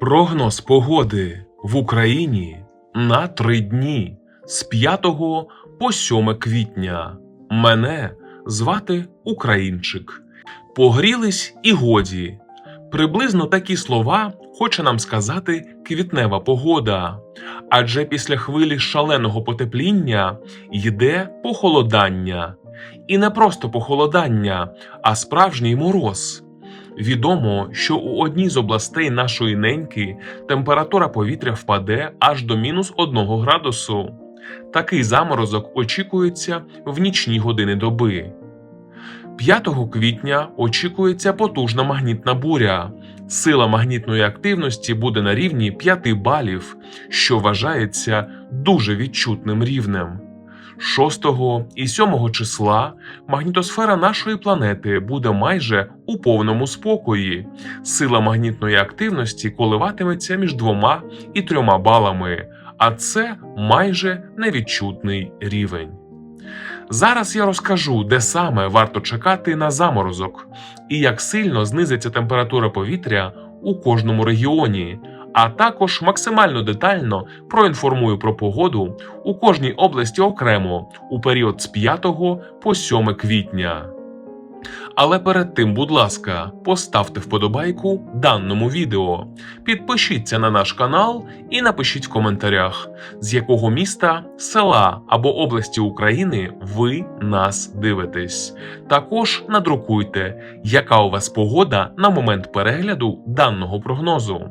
Прогноз погоди в Україні на три дні з 5 по 7 квітня. Мене звати Українчик. Погрілись і годі. Приблизно такі слова хоче нам сказати квітнева погода. Адже після хвилі шаленого потепління йде похолодання. І не просто похолодання, а справжній мороз. Відомо, що у одній з областей нашої неньки температура повітря впаде аж до мінус 1 градусу. Такий заморозок очікується в нічні години доби. 5 квітня очікується потужна магнітна буря. Сила магнітної активності буде на рівні 5 балів, що вважається дуже відчутним рівнем. 6 і 7 числа магнітосфера нашої планети буде майже у повному спокої. Сила магнітної активності коливатиметься між 2 і 3 балами, а це майже невідчутний рівень. Зараз я розкажу, де саме варто чекати на заморозок і як сильно знизиться температура повітря у кожному регіоні, а також максимально детально проінформую про погоду у кожній області окремо у період з 5 по 7 квітня. Але перед тим, будь ласка, поставте вподобайку даному відео, підпишіться на наш канал і напишіть в коментарях, з якого міста, села або області України ви нас дивитесь. Також надрукуйте, яка у вас погода на момент перегляду даного прогнозу.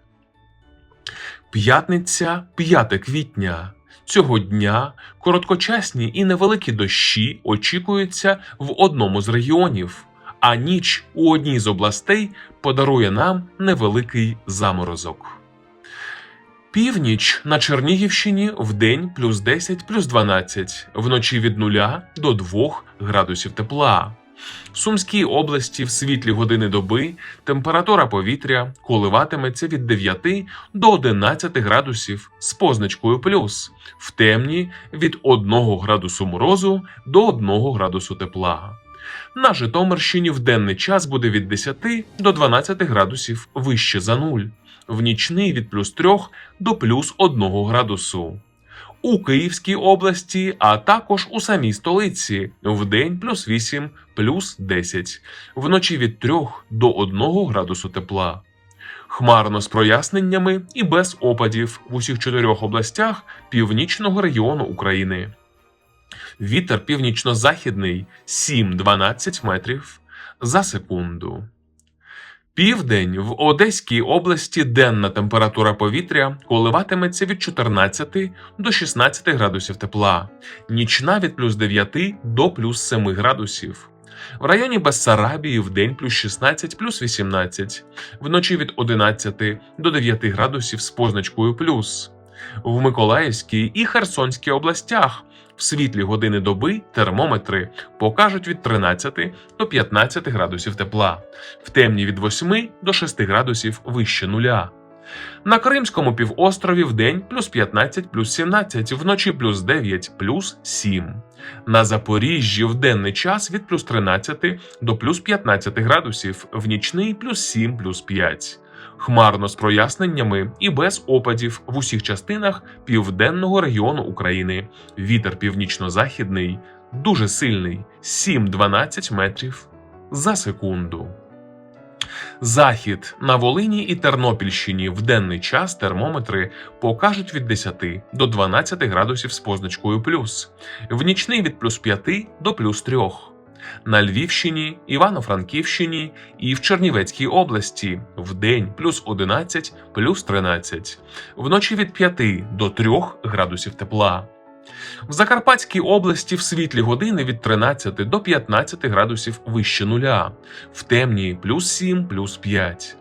П'ятниця 5 квітня. Цього дня короткочасні і невеликі дощі очікуються в одному з регіонів, а ніч у одній з областей подарує нам невеликий заморозок. Північ на Чернігівщині в день плюс 10 плюс 12, вночі від 0 до 2 градусів тепла. В Сумській області в світлі години доби температура повітря коливатиметься від 9 до 11 градусів з позначкою плюс, в темні від 1 градусу морозу до 1 градусу тепла. На Житомирщині в денний час буде від 10 до 12 градусів вище за нуль, в нічний від плюс 3 до плюс 1 градусу у Київській області, а також у самій столиці в день плюс 8, плюс 10, вночі від 3 до 1 градусу тепла. Хмарно з проясненнями і без опадів в усіх чотирьох областях північного регіону України. Вітер північно-західний 7-12 метрів за секунду. Південь в Одеській області денна температура повітря коливатиметься від 14 до 16 градусів тепла, нічна від плюс 9 до плюс 7 градусів. В районі Бессарабії в день плюс 16 плюс 18, вночі від 11 до 9 градусів з позначкою плюс. В Миколаївській і Херсонській областях в світлі години доби термометри покажуть від 13 до 15 градусів тепла, в темні від 8 до 6 градусів вище нуля. На Кримському півострові в день плюс 15 плюс 17, вночі плюс 9 плюс 7. На Запоріжжі в денний час від плюс 13 до плюс 15 градусів, в нічний плюс 7 плюс 5 хмарно з проясненнями і без опадів в усіх частинах південного регіону України. Вітер північно-західний дуже сильний 7-12 метрів за секунду. Захід на Волині і Тернопільщині в денний час термометри покажуть від 10 до 12 градусів з позначкою плюс, в нічний від плюс 5 до плюс 3 на Львівщині, Івано-Франківщині і в Чернівецькій області в день плюс 11, плюс 13, вночі від 5 до 3 градусів тепла. В Закарпатській області в світлі години від 13 до 15 градусів вище нуля, в темні плюс 7, плюс 5.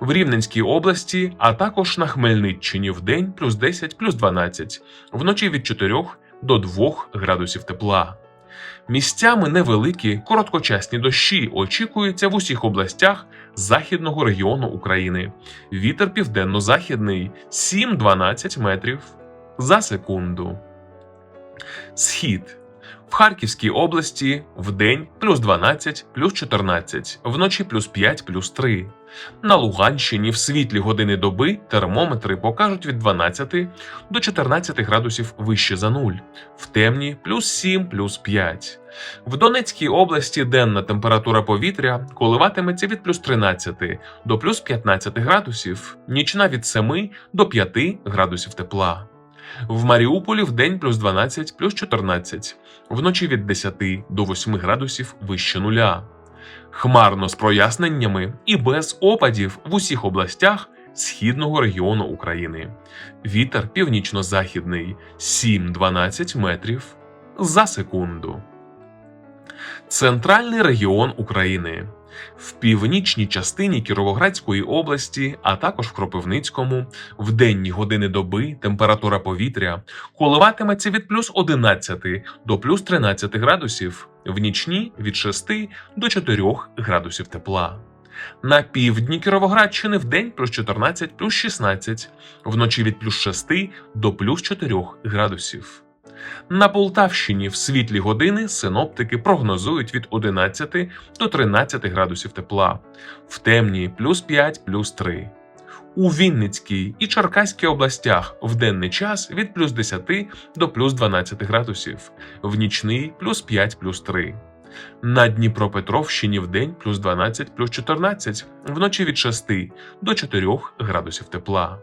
В Рівненській області, а також на Хмельниччині в день плюс 10 плюс 12, вночі від 4 до 2 градусів тепла. Місцями невеликі короткочасні дощі очікуються в усіх областях західного регіону України. Вітер південно-західний 7-12 метрів за секунду. Схід. В Харківській області в день плюс 12, плюс 14, вночі плюс 5, плюс 3. На Луганщині в світлі години доби термометри покажуть від 12 до 14 градусів вище за нуль, в темні плюс 7, плюс 5. В Донецькій області денна температура повітря коливатиметься від плюс 13 до плюс 15 градусів, нічна від 7 до 5 градусів тепла. В Маріуполі в день плюс 12 плюс 14, вночі від 10 до 8 градусів вище нуля. Хмарно з проясненнями і без опадів в усіх областях східного регіону України. Вітер північно-західний 7-12 метрів за секунду. Центральний регіон України. В північній частині Кіровоградської області, а також в Кропивницькому, в денні години доби температура повітря коливатиметься від плюс 11 до плюс 13 градусів, в нічні від 6 до 4 градусів тепла. На півдні Кіровоградщини в день плюс 14 плюс 16, вночі від плюс 6 до плюс 4 градусів. На Полтавщині в світлі години синоптики прогнозують від 11 до 13 градусів тепла, в темні плюс 5 плюс 3. У Вінницькій і Черкаській областях в денний час від плюс 10 до плюс 12 градусів, в нічний плюс 5 плюс 3. На Дніпропетровщині в день плюс 12 плюс 14, вночі від 6 до 4 градусів тепла.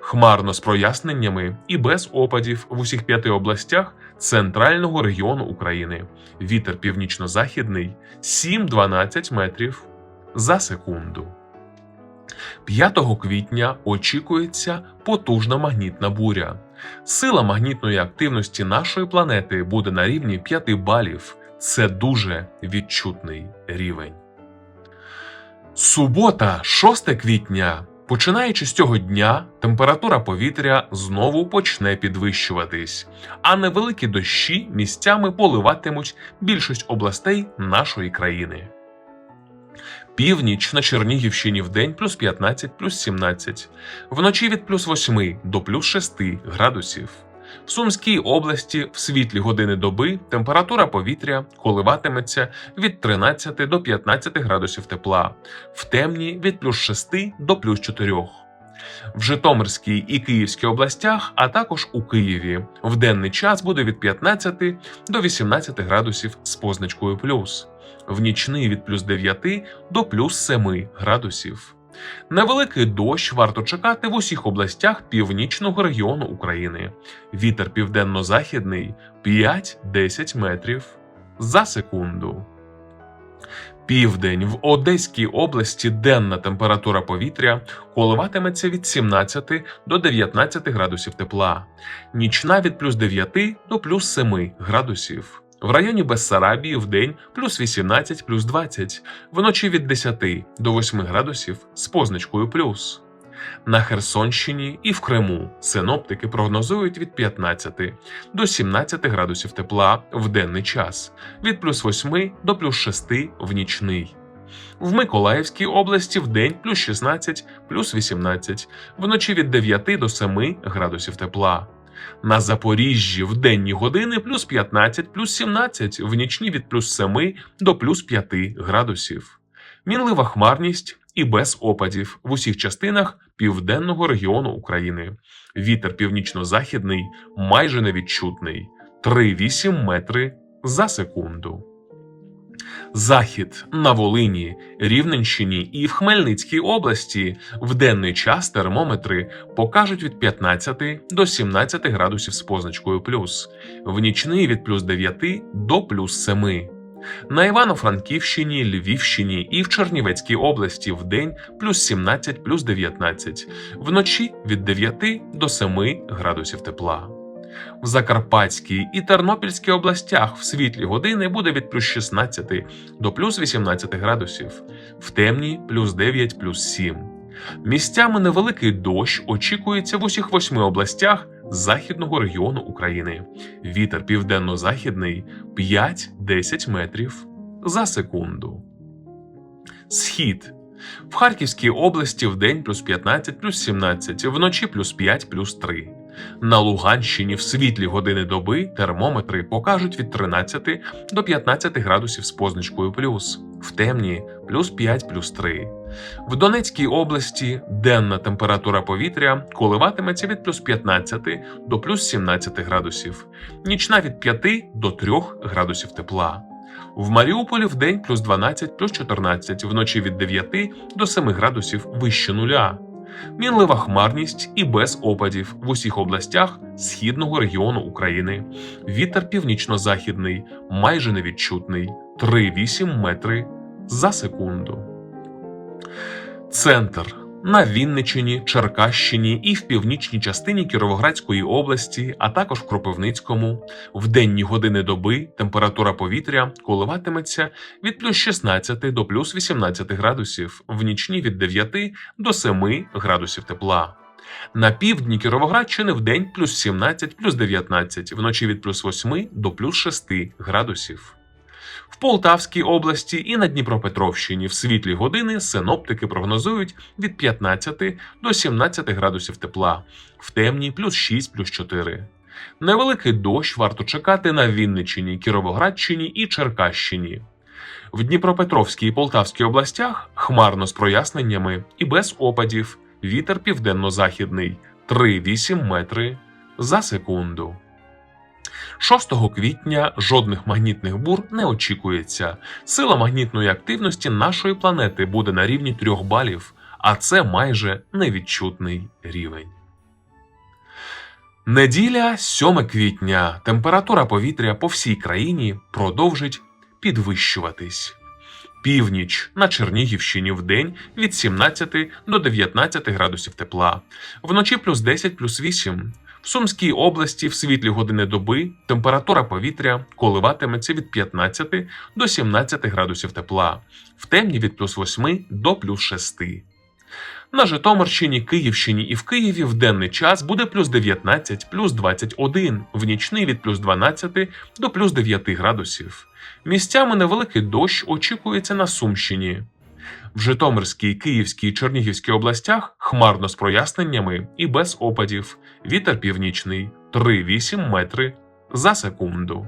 Хмарно з проясненнями і без опадів в усіх п'яти областях центрального регіону України. Вітер північно-західний 7-12 метрів за секунду. 5 квітня очікується потужна магнітна буря. Сила магнітної активності нашої планети буде на рівні 5 балів. Це дуже відчутний рівень. Субота, 6 квітня. Починаючи з цього дня, температура повітря знову почне підвищуватись, а невеликі дощі місцями поливатимуть більшість областей нашої країни. Північ на Чернігівщині в день плюс 15 плюс 17, вночі від плюс 8 до плюс 6 градусів. В Сумській області в світлі години доби температура повітря коливатиметься від 13 до 15 градусів тепла, в темні від плюс 6 до плюс 4. В Житомирській і Київській областях, а також у Києві, в денний час буде від 15 до 18 градусів з позначкою плюс, в нічний від плюс 9 до плюс 7 градусів. Невеликий дощ варто чекати в усіх областях північного регіону України. Вітер південно-західний 5-10 метрів за секунду. Південь в Одеській області денна температура повітря коливатиметься від 17 до 19 градусів тепла, нічна від плюс 9 до плюс 7 градусів. В районі Бессарабії в день плюс 18 плюс 20, вночі від 10 до 8 градусів з позначкою плюс. На Херсонщині і в Криму синоптики прогнозують від 15 до 17 градусів тепла в денний час, від плюс 8 до плюс 6 в нічний. В Миколаївській області в день плюс 16 плюс 18, вночі від 9 до 7 градусів тепла. На Запоріжжі в денні години плюс 15 плюс 17, в нічні від плюс 7 до плюс 5 градусів. Мінлива хмарність і без опадів в усіх частинах південного регіону України. Вітер північно-західний майже невідчутний 3,8 метри за секунду. Захід на Волині, Рівненщині і в Хмельницькій області в денний час термометри покажуть від 15 до 17 градусів з позначкою плюс, в нічний від плюс 9 до плюс 7. На Івано-Франківщині, Львівщині і в Чернівецькій області в день плюс 17 плюс 19, вночі від 9 до 7 градусів тепла. В Закарпатській і Тернопільській областях в світлі години буде від плюс 16 до плюс 18 градусів, в темні плюс 9 плюс 7. Місцями невеликий дощ очікується в усіх восьми областях західного регіону України. Вітер південно-західний 5-10 метрів за секунду. Схід. В Харківській області в день плюс 15, плюс 17, вночі плюс 5, плюс 3. На Луганщині в світлі години доби термометри покажуть від 13 до 15 градусів з позначкою плюс, в темні плюс 5, плюс 3. В Донецькій області денна температура повітря коливатиметься від плюс 15 до плюс 17 градусів, нічна від 5 до 3 градусів тепла. В Маріуполі в день плюс 12, плюс 14, вночі від 9 до 7 градусів вище нуля. Мінлива хмарність і без опадів в усіх областях східного регіону України. Вітер північно-західний, майже невідчутний 3,8 метри за секунду. Центр на Вінничині, Черкащині і в північній частині Кіровоградської області, а також в Кропивницькому. В денні години доби температура повітря коливатиметься від плюс 16 до плюс 18 градусів, в нічні від 9 до 7 градусів тепла. На півдні Кіровоградщини в день плюс 17, плюс 19, вночі від плюс 8 до плюс 6 градусів. В Полтавській області і на Дніпропетровщині в світлі години синоптики прогнозують від 15 до 17 градусів тепла, в темні плюс 6, плюс 4. Невеликий дощ варто чекати на Вінниччині, Кіровоградщині і Черкащині. В Дніпропетровській і Полтавській областях хмарно з проясненнями і без опадів. Вітер південно-західний 3,8 метри за секунду. 6 квітня жодних магнітних бур не очікується. Сила магнітної активності нашої планети буде на рівні 3 балів, а це майже невідчутний рівень. Неділя 7 квітня. Температура повітря по всій країні продовжить підвищуватись. Північ на Чернігівщині в день від 17 до 19 градусів тепла, вночі плюс 10 плюс 8. В Сумській області в світлі години доби температура повітря коливатиметься від 15 до 17 градусів тепла, в темні від плюс 8 до плюс 6. На Житомирщині, Київщині і в Києві в денний час буде плюс 19, плюс 21, в нічний від плюс 12 до плюс 9 градусів. Місцями невеликий дощ очікується на Сумщині. В Житомирській, Київській Чернігівській областях хмарно з проясненнями і без опадів. Вітер північний 3,8 метри за секунду.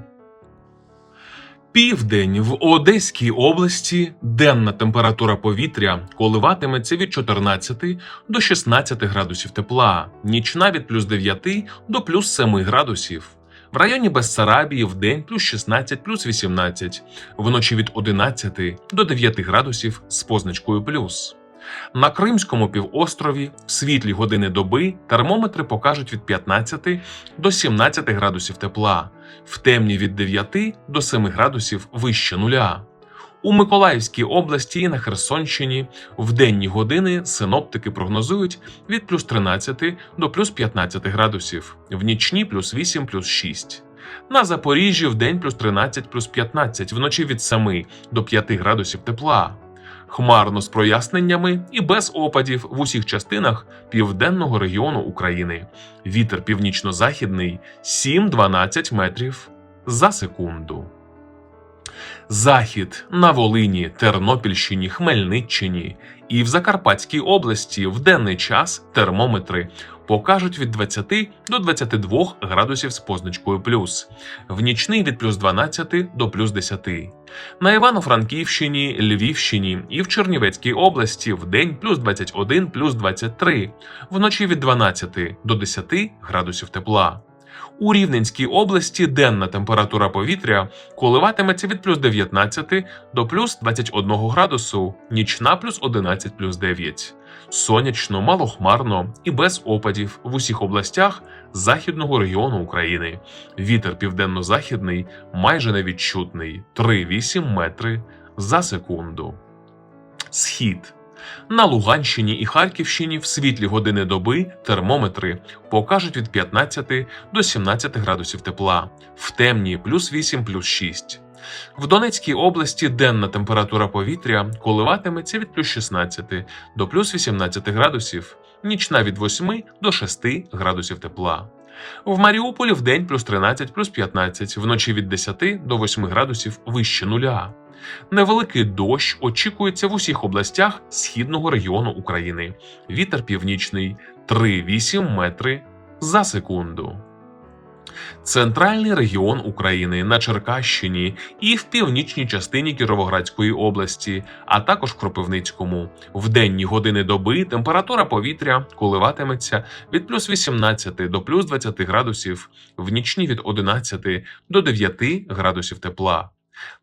Південь в Одеській області денна температура повітря коливатиметься від 14 до 16 градусів тепла, нічна від плюс 9 до плюс 7 градусів. В районі Бессарабії в день плюс 16, плюс 18, вночі від 11 до 9 градусів з позначкою плюс. На Кримському півострові в світлі години доби термометри покажуть від 15 до 17 градусів тепла, в темні від 9 до 7 градусів вище нуля. У Миколаївській області і на Херсонщині в денні години синоптики прогнозують від плюс 13 до плюс 15 градусів, в нічні плюс 8 плюс 6. На Запоріжжі в день плюс 13 плюс 15, вночі від 7 до 5 градусів тепла. Хмарно з проясненнями і без опадів в усіх частинах південного регіону України. Вітер північно-західний 7-12 метрів за секунду. Захід на Волині, Тернопільщині, Хмельниччині і в Закарпатській області в денний час термометри покажуть від 20 до 22 градусів з позначкою плюс, в нічний від плюс 12 до плюс 10. На Івано-Франківщині, Львівщині і в Чернівецькій області в день плюс 21 плюс 23, вночі від 12 до 10 градусів тепла. У Рівненській області денна температура повітря коливатиметься від плюс 19 до плюс 21 градусу, нічна плюс 11 плюс 9. Сонячно, малохмарно і без опадів в усіх областях західного регіону України. Вітер південно-західний майже невідчутний 3,8 метри за секунду. Схід на Луганщині і Харківщині в світлі години доби термометри покажуть від 15 до 17 градусів тепла, в темні плюс 8 плюс 6. В Донецькій області денна температура повітря коливатиметься від плюс 16 до плюс 18 градусів, нічна від 8 до 6 градусів тепла. В Маріуполі в день плюс 13 плюс 15, вночі від 10 до 8 градусів вище нуля. Невеликий дощ очікується в усіх областях східного регіону України. Вітер північний 3,8 метри за секунду. Центральний регіон України на Черкащині і в північній частині Кіровоградської області, а також Кропивницькому. В денні години доби температура повітря коливатиметься від плюс 18 до плюс 20 градусів, в нічні від 11 до 9 градусів тепла.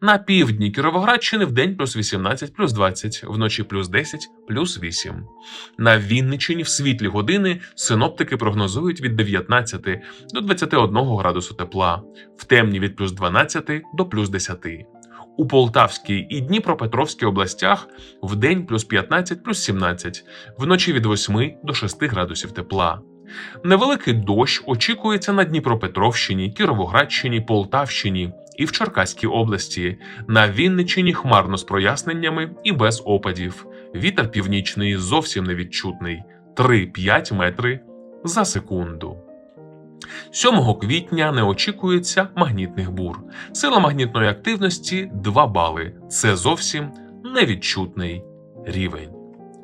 На півдні Кіровоградщини в день плюс 18 плюс 20, вночі плюс 10 плюс 8. На Вінниччині в світлі години синоптики прогнозують від 19 до 21 градусу тепла, в темні від плюс 12 до плюс 10. У Полтавській і Дніпропетровській областях в день плюс 15 плюс 17, вночі від 8 до 6 градусів тепла. Невеликий дощ очікується на Дніпропетровщині, Кіровоградщині, Полтавщині і в Черкаській області. На Вінниччині хмарно з проясненнями і без опадів. Вітер північний зовсім невідчутний 3-5 метри за секунду. 7 квітня не очікується магнітних бур. Сила магнітної активності 2 бали. Це зовсім невідчутний рівень.